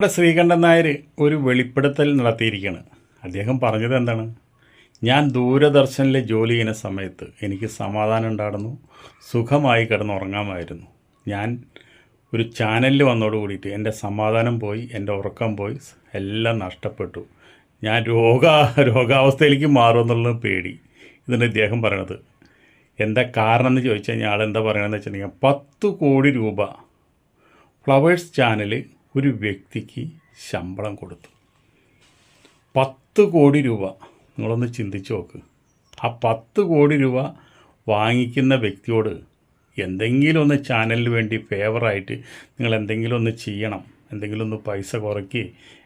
ഇവിടെ ശ്രീകണ്ഠൻ നായർ ഒരു വെളിപ്പെടുത്തൽ നടത്തിയിരിക്കുകയാണ്. അദ്ദേഹം പറഞ്ഞത് എന്താണ്? ഞാൻ ദൂരദർശനിലെ ജോലി ചെയ്യുന്ന സമയത്ത് എനിക്ക് സമാധാനം ഉണ്ടായിരുന്നു സുഖമായി കിടന്നുറങ്ങാമായിരുന്നു ഞാൻ ഒരു ചാനലിൽ വന്നോട് കൂടിയിട്ട് എന്റെ സമാധാനം പോയി എന്റെ ഉറക്കം പോയി എല്ലാം നഷ്ടപ്പെട്ടു. ഞാൻ രോഗ രോഗാവസ്ഥയിലേക്ക് മാറുമെന്നുള്ള പേടി ഇതാണ് ഇദ്ദേഹം പറയണത്. എന്താ കാരണം എന്ന് ചോദിച്ചു കഴിഞ്ഞാൽ ആളെന്താ പറയണമെന്ന് വെച്ചിട്ടുണ്ടെങ്കിൽ പത്ത് കോടി രൂപ ഫ്ലവേഴ്സ് ചാനൽ ഒരു വ്യക്തിക്ക് ശമ്പളം കൊടുത്തു. പത്ത് കോടി രൂപ. നിങ്ങളൊന്ന് ചിന്തിച്ചു നോക്ക്. ആ പത്ത് കോടി രൂപ വാങ്ങിക്കുന്ന വ്യക്തിയോട് എന്തെങ്കിലും ഒന്ന് ചാനലിന് വേണ്ടി ഫേവറായിട്ട് നിങ്ങൾ എന്തെങ്കിലും ഒന്ന് ചെയ്യണം. എന്തെങ്കിലും ഒന്ന് പൈസ കുറയ്ക്കുക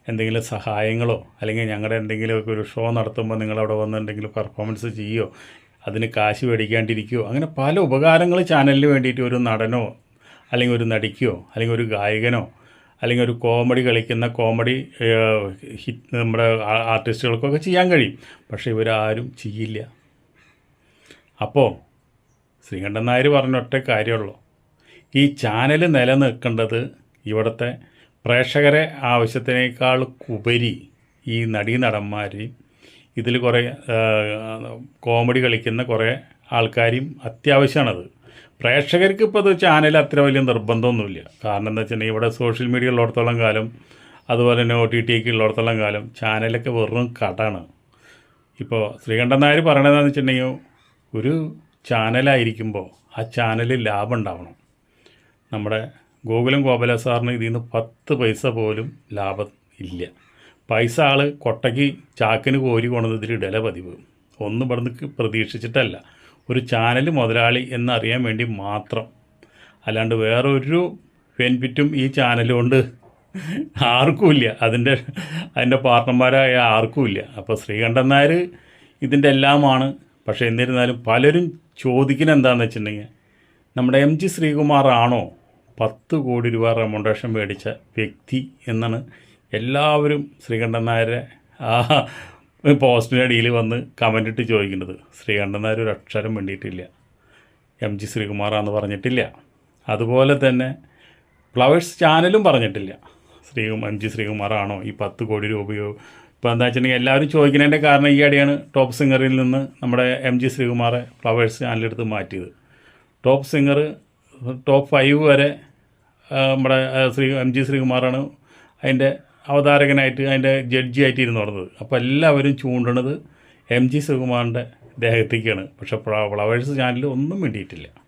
എന്തെങ്കിലും സഹായങ്ങളോ അല്ലെങ്കിൽ ഞങ്ങളുടെ എന്തെങ്കിലുമൊക്കെ ഒരു ഷോ നടത്തുമ്പോൾ നിങ്ങളവിടെ വന്ന് എന്തെങ്കിലും പെർഫോമൻസ് ചെയ്യുമോ അതിന് കാശ് മേടിക്കാണ്ടിരിക്കുകയോ അങ്ങനെ പല ഉപകാരങ്ങൾ ചാനലിന് വേണ്ടിയിട്ട് ഒരു നടനോ അല്ലെങ്കിൽ ഒരു നടിക്കോ അല്ലെങ്കിൽ ഒരു ഗായകനോ അല്ലെങ്കിൽ ഒരു കോമഡി കളിക്കുന്ന കോമഡി ഹിറ്റ് നമ്മുടെ ആർട്ടിസ്റ്റുകൾക്കൊക്കെ ചെയ്യാൻ കഴിയും. പക്ഷേ ഇവരാരും ചെയ്യില്ല. അപ്പോൾ ശ്രീകണ്ഠൻ നായർ പറഞ്ഞ ഒറ്റ കാര്യമുള്ളൂ. ഈ ചാനൽ നിലനിൽക്കേണ്ടത് ഇവിടുത്തെ പ്രേക്ഷകരെ ആവശ്യത്തിനേക്കാൾ ഉപരി ഈ നടീ നടീനടന്മാർ ഇതിൽ കുറേ കോമഡി കളിക്കുന്ന കുറേ ആൾക്കാരും അത്യാവശ്യമാണത്. പ്രേക്ഷകർക്ക് ഇപ്പോൾ ഇത് ചാനൽ അത്ര വലിയ നിർബന്ധമൊന്നുമില്ല. കാരണം എന്താ വെച്ചിട്ടുണ്ടെങ്കിൽ ഇവിടെ സോഷ്യൽ മീഡിയ ഉള്ളിടത്തോളം കാലം അതുപോലെ തന്നെ ഒ ടി ടിക്ക് ഉള്ളിടത്തോളം കാലം ചാനലൊക്കെ വെറും കടാണ്. ഇപ്പോൾ ശ്രീകണ്ഠൻ നായർ പറയണതെന്ന് വെച്ചിട്ടുണ്ടെങ്കിൽ ഒരു ചാനലായിരിക്കുമ്പോൾ ആ ചാനലിൽ ലാഭം ഉണ്ടാവണം. നമ്മുടെ ഗോകുലം ഗോപാല സാറിന് ഇതിൽ നിന്ന് പത്ത് പൈസ പോലും ലാഭം ഇല്ല. പൈസ ആൾ കൊട്ടയ്ക്ക് ചാക്കിന് കോരി കൊണ്ടുവന്നതിൽ ഇടല പതിവ്. ഒന്നും ഇവിടുന്ന് പ്രതീക്ഷിച്ചിട്ടല്ല. ഒരു ചാനൽ മുതലാളി എന്നറിയാൻ വേണ്ടി മാത്രം. അല്ലാണ്ട് വേറൊരു ബെനിഫിറ്റും ഈ ചാനലുകൊണ്ട് ആർക്കുമില്ല. അതിന്റെ അതിന്റെ പാർട്ട്ണർമാരായ ആർക്കുമില്ല. അപ്പോൾ ശ്രീകണ്ഠൻ നായർ ഇതിന്റെ എല്ലാമാണ്. പക്ഷേ എന്നിരുന്നാലും പലരും ചോദിക്കുന്ന എന്താണെന്ന് വെച്ചിട്ടുണ്ടെങ്കിൽ നമ്മുടെ എം ജി ശ്രീകുമാറാണോ പത്ത് കോടി രൂപ റെമോണ്ടേഷൻ മേടിച്ച വ്യക്തി എന്നാണ് എല്ലാവരും ശ്രീകണ്ഠൻ നായരെ ആ പോസ്റ്റിനടിയിൽ വന്ന് കമന്റ് ഇട്ട് ചോദിക്കുന്നത് ശ്രീകണ്ഠൻ നായർ ഒരു അക്ഷരം വേണ്ടിയിട്ടില്ല എം ജി ശ്രീകുമാറാന്ന് പറഞ്ഞിട്ടില്ല. അതുപോലെ തന്നെ ഫ്ലവേഴ്സ് ചാനലും പറഞ്ഞിട്ടില്ല. ശ്രീ എം ജി ശ്രീകുമാറാണോ ഈ പത്ത് കോടി രൂപയോ ഇപ്പോൾ എന്താ വെച്ചിട്ടുണ്ടെങ്കിൽ എല്ലാവരും ചോദിക്കുന്നതിന്റെ കാരണം ഈ അടിയാണ് ടോപ്പ് സിംഗറിൽ നിന്ന് നമ്മുടെ എം ജി ശ്രീകുമാറെ ഫ്ലവേഴ്സ് ചാനലെടുത്ത് മാറ്റിയത്. ടോപ്പ് സിംഗർ ടോപ്പ് ഫൈവ് വരെ നമ്മുടെ ശ്രീ എം ജി ശ്രീകുമാറാണ് അതിന്റെ അവതാരകനായിട്ട് അതിന്റെ ജഡ്ജിയായിട്ട് ഇരുന്ന് നടന്നത്. അപ്പോൾ എല്ലാവരും ചൂണ്ടണത് എം ജി ശ്രീകുമാറിന്റെ ദേഹത്തേക്കാണ്. പക്ഷേ ഫ്ലവേഴ്സ് ചാനൽ ഒന്നും വേണ്ടിയിട്ടില്ല